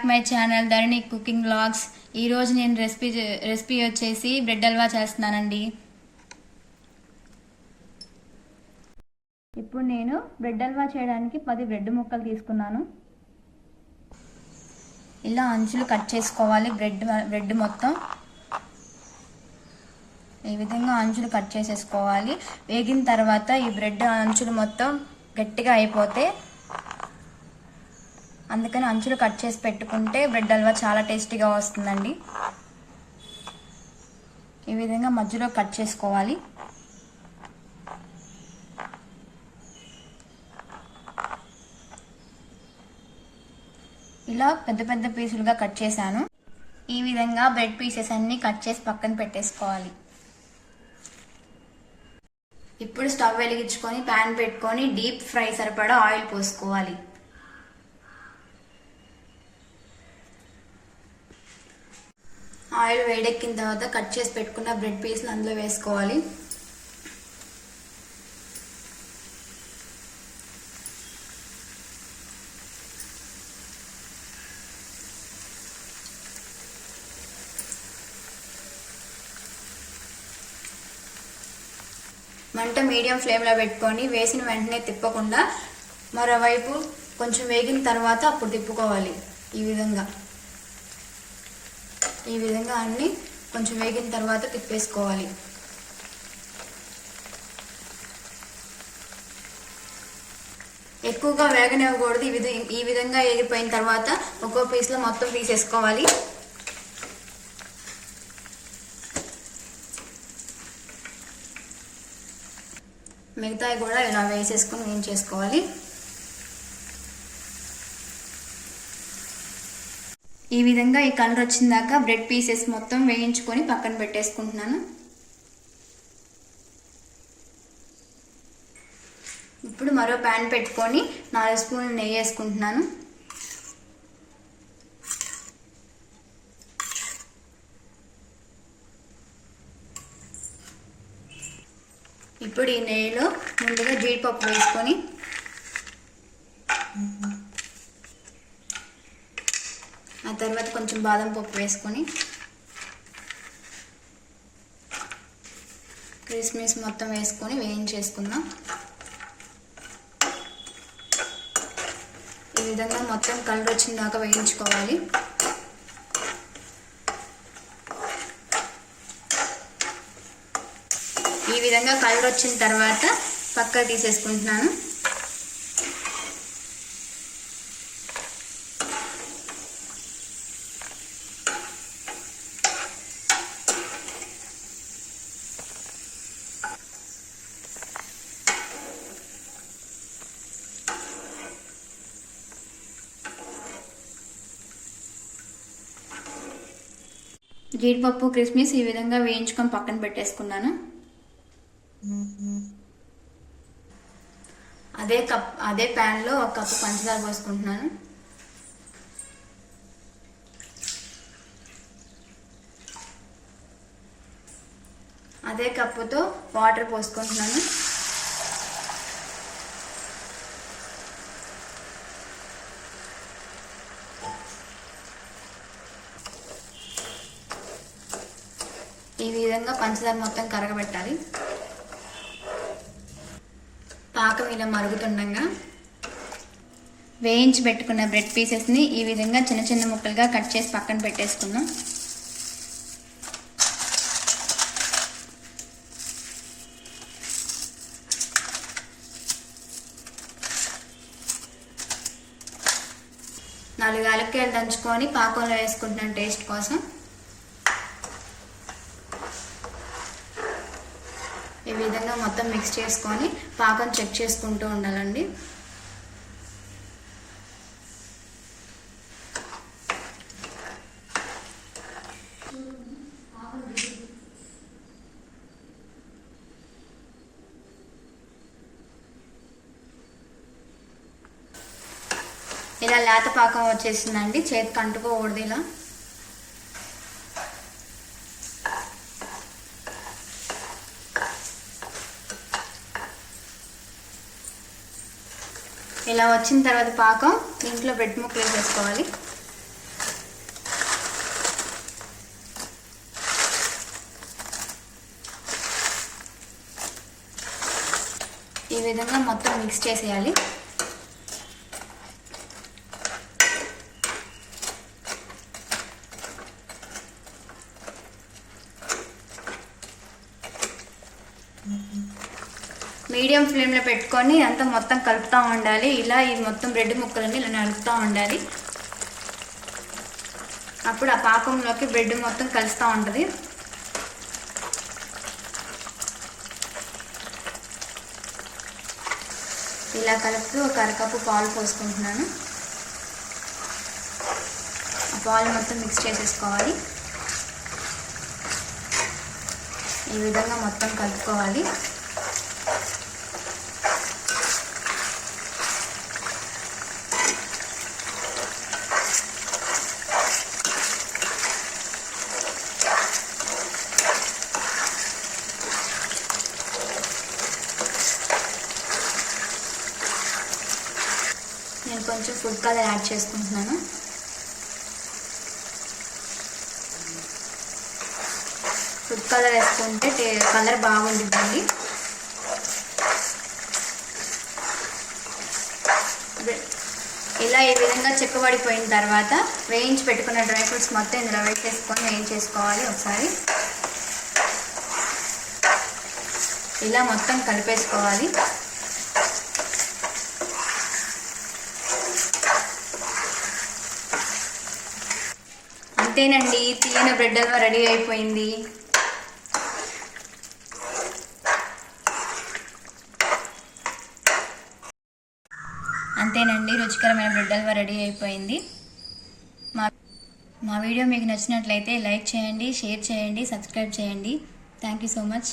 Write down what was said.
Back my channel Dharani cooking blogs ఈరోజు నేను recipe recipe వచ్చేసి బ్రెడ్ హల్వా చేస్తున్నానండి. ఇప్పుడు నేను బ్రెడ్ హల్వా చేయడానికి పది బ్రెడ్ ముక్కలు తీసుకున్నాను. ఇలా అంచులు కట్ చేసుకోవాలి బ్రెడ్ బ్రెడ్ మొత్తం. ఈ విధంగా అంచులు కట్ చేసేసుకోవాలి. వేగిన తర్వాత ఈ బ్రెడ్ అంచులు మొత్తం గట్టిగా అయిపోతే అందుకని అంచులు కట్ చేసి పెట్టుకుంటే బ్రెడ్ హల్వా చాలా టేస్టీగా వస్తుందండి. ఈ విధంగా మధ్యలో కట్ చేసుకోవాలి. ఇలా పెద్ద పెద్ద పీసులుగా కట్ చేశాను. ఈ విధంగా బ్రెడ్ పీసెస్ అన్ని కట్ చేసి పక్కన పెట్టేసుకోవాలి. ఇప్పుడు స్టవ్ వెలిగించుకొని ప్యాన్ పెట్టుకొని డీప్ ఫ్రై సరిపడా ఆయిల్ పోసుకోవాలి. ఆయిల్ వేడెక్కిన తర్వాత కట్ చేసి పెట్టుకున్న బ్రెడ్ పీస్ని అందులో వేసుకోవాలి. మంట మీడియం ఫ్లేమ్లో పెట్టుకొని వేసిన వెంటనే తిప్పకుండా మరోవైపు కొంచెం వేగిన తర్వాత అప్పుడు తిప్పుకోవాలి ఈ విధంగా. ఈ విధంగా అన్ని కొంచెం వేగిన తర్వాత తిప్పేసుకోవాలి. ఎక్కువగా వేగనివ్వకూడదు. ఈ విధంగా ఈ విధంగా ఎగిరిపోయిన తర్వాత ఒక్కో పీస్లో మొత్తం తీసేసుకోవాలి. మిగతాయి కూడా ఇలా వేసేసుకొని వేయించేసుకోవాలి. ఈ విధంగా ఈ కలర్ వచ్చిందాక బ్రెడ్ పీసెస్ మొత్తం వేయించుకొని పక్కన పెట్టేసుకుంటున్నాను. ఇప్పుడు మరో ప్యాన్ పెట్టుకొని నాలుగు స్పూన్లు నెయ్యి వేసుకుంటున్నాను. ఇప్పుడు ఈ నెయ్యిలో ముందుగా జీడిపప్పు వేసుకొని తర్వాత కొంచెం బాదం పప్పు వేసుకొని క్రిస్మస్ మొత్తం వేసుకొని వేయించేసుకుందాం. ఈ విధంగా మొత్తం కలర్ వచ్చిన దాకా వేయించుకోవాలి. ఈ విధంగా కలర్ వచ్చిన తర్వాత పక్క తీసేసుకుంటున్నాను. జీడిపప్పు కిస్మిస్ ఈ విధంగా వేయించుకొని పక్కన పెట్టేసుకున్నాను. అదే కప్ అదే ప్యాన్లో ఒక కప్పు పంచదార పోసుకుంటున్నాను. అదే కప్పుతో వాటర్ పోసుకుంటున్నాను. ఈ విధంగా పంచదార మొత్తం కరగబెట్టాలి. పాకం ఇలా మరుగుతుండగా వేయించి పెట్టుకున్న బ్రెడ్ పీసెస్ని ఈ విధంగా చిన్న చిన్న ముక్కలుగా కట్ చేసి పక్కన పెట్టేసుకుందాం. నాలుగు అలక్కాయలు దంచుకొని పాకంలో వేసుకుంటున్నాను టేస్ట్ కోసం. ఈ విధంగా మొత్తం మిక్స్ చేసుకొని పాకం చెక్ చేసుకుంటూ ఉండాలండి. ఇలా లేత పాకం వచ్చేసిందండి. చేతికి అంటుకోకూడదు ఇలా. ఇలా వచ్చిన తర్వాత పాకం దీంట్లో బ్రెడ్ ముక్కలు వేసేసుకోవాలి ఈ విధంగా మొత్తం మిక్స్ చేసేయాలి Mm-hmm. మీడియం ఫ్లేమ్లో పెట్టుకొని అంతా మొత్తం కలుపుతూ ఉండాలి. ఇలా ఈ మొత్తం బ్రెడ్ ముక్కలన్నీ ఇలా నలుపుతూ ఉండాలి. అప్పుడు ఆ పాకంలోకి బ్రెడ్ మొత్తం కలుస్తూ ఉంటుంది. ఇలా కలుపుతూ ఒక అరకప్పు పాలు పోసుకుంటున్నాను. ఆ పాలు మొత్తం మిక్స్ చేసేసుకోవాలి. ఈ విధంగా మొత్తం కలుపుకోవాలి నేను కొంచెం ఫుడ్ కలర్ యాడ్ చేసుకుంటున్నాను. ఫుడ్ కలర్ వేసుకుంటే కలర్ బాగుంటుందండి ఇలా ఈ విధంగా చెక్కబడిపోయిన తర్వాత వేయించి పెట్టుకున్న డ్రై ఫ్రూట్స్ మొత్తం ఇందులో వేసేసుకొని వేయించేసుకోవాలి ఒకసారి. ఇలా మొత్తం కలిపేసుకోవాలి. అంతేనండి తీయన బ్రెడ్ హల్వా రెడీ అయిపోయింది. అంతేనండి రుచికరమైన బ్రెడ్ హల్వా రెడీ అయిపోయింది. మా మా వీడియో మీకు నచ్చినట్లయితే లైక్ చేయండి షేర్ చేయండి సబ్స్క్రైబ్ చేయండి. Thank you so much.